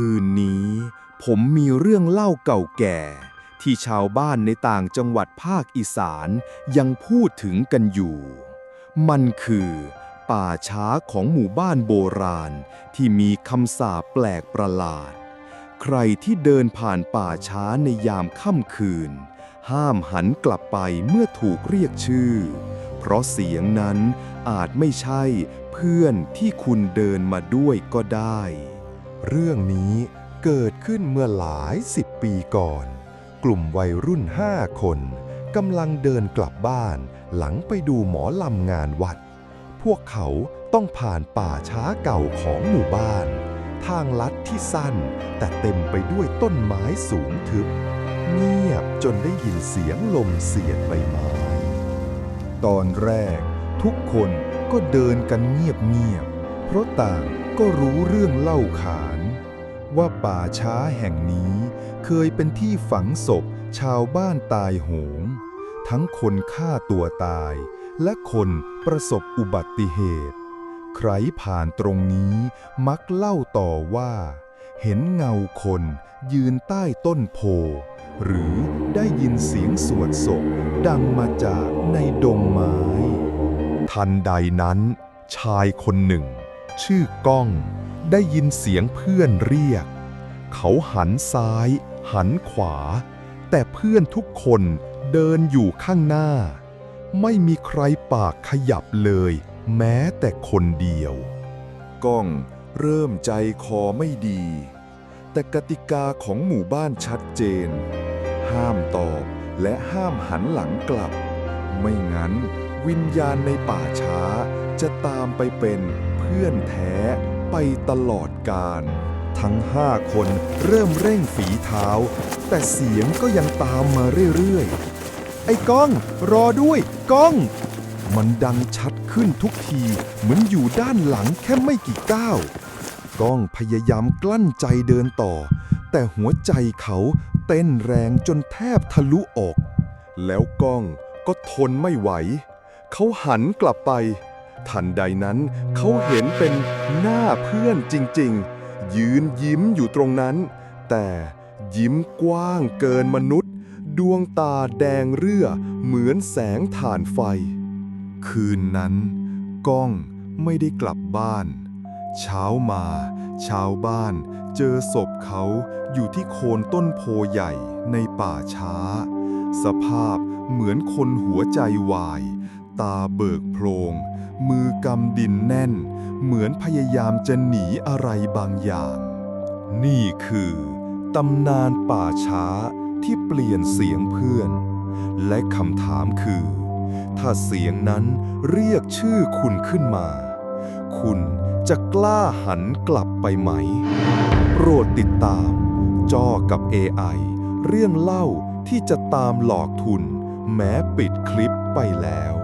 คืนนี้ ผมมีเรื่องเล่าเก่าแก่ ที่ชาวบ้านในต่างจังหวัดภาคอีสานยังพูดถึงกันอยู่ มันคือ ป่าช้าของหมู่บ้านโบราณ ที่มีคำสาปแปลกประหลาด ใครที่เดินผ่านป่าช้าในยามค่ำคืน ห้ามหันกลับไปเมื่อถูกเรียกชื่อ เพราะเสียงนั้นอาจไม่ใช่เพื่อนที่คุณเดินมาด้วยก็ได้ เรื่องนี้เกิดขึ้นเมื่อหลายสิบปีก่อน กลุ่มวัยรุ่นห้าคนกำลังเดินกลับบ้าน หลังไปดูหมอลำงานวัด พวกเขาต้องผ่านป่าช้าเก่าของหมู่บ้าน ทางลัดที่สั้น แต่เต็มไปด้วยต้นไม้สูงทึบ เงียบจนได้ยินเสียงลมเสียดใบไม้ ตอนแรก ทุกคนก็เดินกันเงียบๆ เพราะต่างก็รู้เรื่องเล่าขาน ว่าป่าช้าแห่งนี้เคยเป็นที่ฝังศพชาวบ้านตายโหง ทั้งคนฆ่าตัวตาย และคนประสบอุบัติเหตุ ใครผ่านตรงนี้มักเล่าต่อว่า เห็นเงาคนยืนใต้ต้นโพ หรือได้ยินเสียงสวดศพดังมาจากในดงไม้ ทันใดนั้นชายคนหนึ่ง ชื่อก้อง ได้ยินเสียงเพื่อนเรียก เขาหันซ้าย หันขวา แต่เพื่อนทุกคนเดินอยู่ข้างหน้า ไม่มีใครปากขยับเลย แม้แต่คนเดียว ก้องเริ่มใจคอไม่ดี แต่กติกาของหมู่บ้านชัดเจน ห้ามตอบและห้ามหันหลังกลับ ไม่งั้นวิญญาณในป่าช้าจะตามไปเป็น พื่อนแท้ไปตลอดกาลทั้งห้าคนเริ่มเร่งฝีเท้า แต่เสียงก็ยังตามมาเรื่อยๆ ไอ้ก้อง รอด้วยก้อง มันดังชัดขึ้นทุกทีเหมือนอยู่ด้านหลังแค่ไม่กี่ก้าวก้องพยายามกลั้นใจเดินต่อ แต่หัวใจเขาเต้นแรงจนแทบทะลุออก แล้วก้องก็ทนไม่ไหว เขาหันกลับไป ทันใดนั้น เขาเห็นเป็นหน้าเพื่อนจริงๆ ยืนยิ้มอยู่ตรงนั้น แต่ยิ้มกว้างเกินมนุษย์ ดวงตาแดงเรื่อเหมือนแสงถ่านไฟ คืนนั้น ก้องไม่ได้กลับบ้าน เช้ามาชาวบ้านเจอศพเขาอยู่ที่โคนต้นโพใหญ่ในป่าช้า สภาพเหมือนคนหัวใจวาย ตาเบิกโพรงมือกำดินแน่น เหมือนพยายามจะหนีอะไรบางอย่าง นี่คือตำนานป่าช้าที่เปลี่ยนเสียงเพื่อน และคำถามคือ ถ้าเสียงนั้นเรียกชื่อคุณขึ้นมา คุณจะกล้าหันกลับไปไหม โปรดติดตามจอกับ AI เรื่องเล่าที่จะตามหลอกทุน แม้ปิดคลิปไปแล้ว